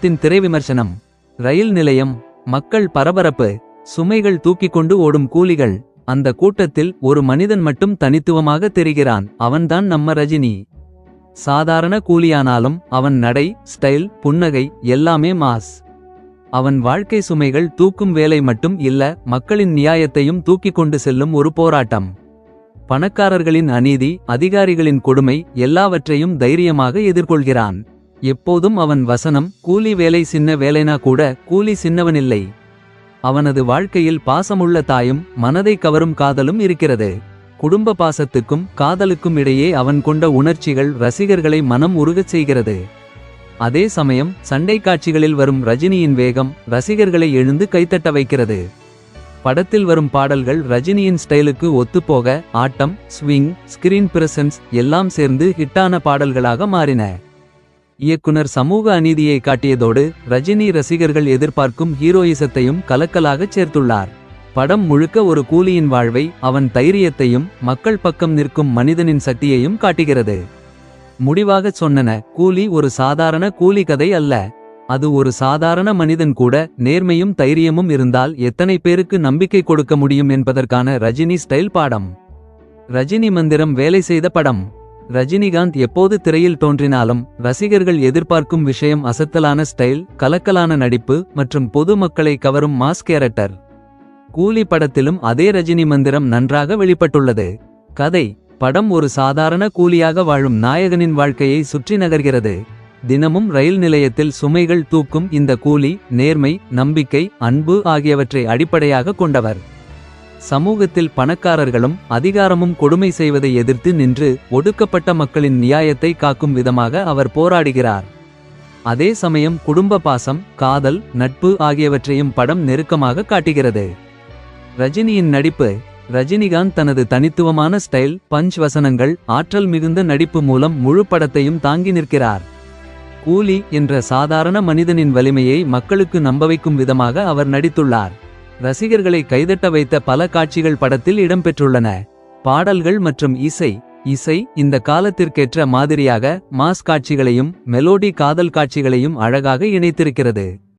தின் திரை விமர்சனம். ரயில் நிலையம் மக்கள் பரபரப்பு சுமைகள் தூக்கிக் கொண்டு ஓடும் கூலிகள். அந்த கூட்டத்தில் ஒரு மனிதன் மட்டும் தனித்துவமாக தெரிகிறான். அவன்தான் நம்ம ரஜினி. சாதாரண கூலியானாலும் அவன் நடை ஸ்டைல் புன்னகை எல்லாமே மாஸ். அவன் வாழ்க்கை சுமைகள் தூக்கும் வேலை மட்டும் இல்ல மக்களின் நியாயத்தையும் தூக்கிக் கொண்டு செல்லும் ஒரு போராட்டம். பணக்காரர்களின் அநீதி அதிகாரிகளின் கொடுமை எல்லாவற்றையும் தைரியமாக எதிர்கொள்கிறான். எப்போதும் அவன் வசனம் கூலி வேலை சின்ன வேலைனா கூட கூலி சின்னவனில்லை. அவனது வாழ்க்கையில் பாசமுள்ள தாயும் மனதை கவரும் காதலும் இருக்கிறது. குடும்ப பாசத்துக்கும் காதலுக்கும் இடையே அவன் கொண்ட உணர்ச்சிகள் ரசிகர்களை மனம் உருகச் செய்கிறது. அதே சமயம் சண்டை காட்சிகளில் வரும் ரஜினியின் வேகம் ரசிகர்களை எழுந்து கைத்தட்ட வைக்கிறது. படத்தில் வரும் பாடல்கள் ரஜினியின் ஸ்டைலுக்கு ஒத்துப்போக ஆட்டம் ஸ்விங் ஸ்கிரீன் பிரசன்ஸ் எல்லாம் சேர்ந்து ஹிட்டான பாடல்களாக மாறின. இயக்குனர் சமூக அநீதியை காட்டியதோடு ரஜினி ரசிகர்கள் எதிர்பார்க்கும் ஹீரோயிசத்தையும் கலக்கலாகச் சேர்த்துள்ளார். படம் முழுக்க ஒரு கூலியின் வாழ்வை அவன் தைரியத்தையும் மக்கள் பக்கம் நிற்கும் மனிதனின் சக்தியையும் காட்டுகிறது. முடிவாகச் சொன்னன கூலி ஒரு சாதாரண கூலி கதை அல்ல. அது ஒரு சாதாரண மனிதன் கூட நேர்மையும் தைரியமும் இருந்தால் எத்தனை பேருக்கு நம்பிக்கை கொடுக்க முடியும் என்பதற்கான ரஜினி ஸ்டைல் பாடம். ரஜினி மந்திரம் வேலை செய்த படம். ரஜினிகாந்த் எப்போது திரையில் தோன்றினாலும் ரசிகர்கள் எதிர்பார்க்கும் விஷயம் அசத்தலான ஸ்டைல் கலக்கலான நடிப்பு மற்றும் பொது மக்களை கவரும் மாஸ் கேரக்டர். கூலி படத்திலும் அதே ரஜினி மந்திரம் நன்றாக வெளிப்பட்டுள்ளது. கதை படம் ஒரு சாதாரண கூலியாக வாழும் நாயகனின் வாழ்க்கையை சுற்றி நகர்கிறது. தினமும் ரயில் நிலையத்தில் சுமைகள் தூக்கும் இந்த கூலி நேர்மை நம்பிக்கை அன்பு ஆகியவற்றை அடிப்படையாக கொண்டவர். சமூகத்தில் பணக்காரர்களும் அதிகாரமும் கொடுமை செய்வதை எதிர்த்து நின்று ஒடுக்கப்பட்ட மக்களின் நியாயத்தை காக்கும் விதமாக அவர் போராடுகிறார். அதே சமயம் குடும்ப பாசம் காதல் நட்பு ஆகியவற்றையும் படம் நெருக்கமாக காட்டுகிறது. ரஜினியின் நடிப்பு ரஜினிகாந்த் தனது தனித்துவமான ஸ்டைல் பஞ்ச் வசனங்கள் ஆற்றல் மிகுந்த நடிப்பு மூலம் முழு படத்தையும் தாங்கி நிற்கிறார். கூலி என்ற சாதாரண மனிதனின் வலிமையை மக்களுக்கு நம்ப வைக்கும் விதமாக அவர் நடித்துள்ளார். ரசிகர்களை கைதட்ட வைத்த பல காட்சிகள் படத்தில் இடம்பெற்றுள்ளன. பாடல்கள் மற்றும் இசை. இசை இந்த காலத்திற்கேற்ற மாதிரியாக மாஸ் காட்சிகளையும் மெலோடி காதல் காட்சிகளையும் அழகாக இணைத்திருக்கிறது.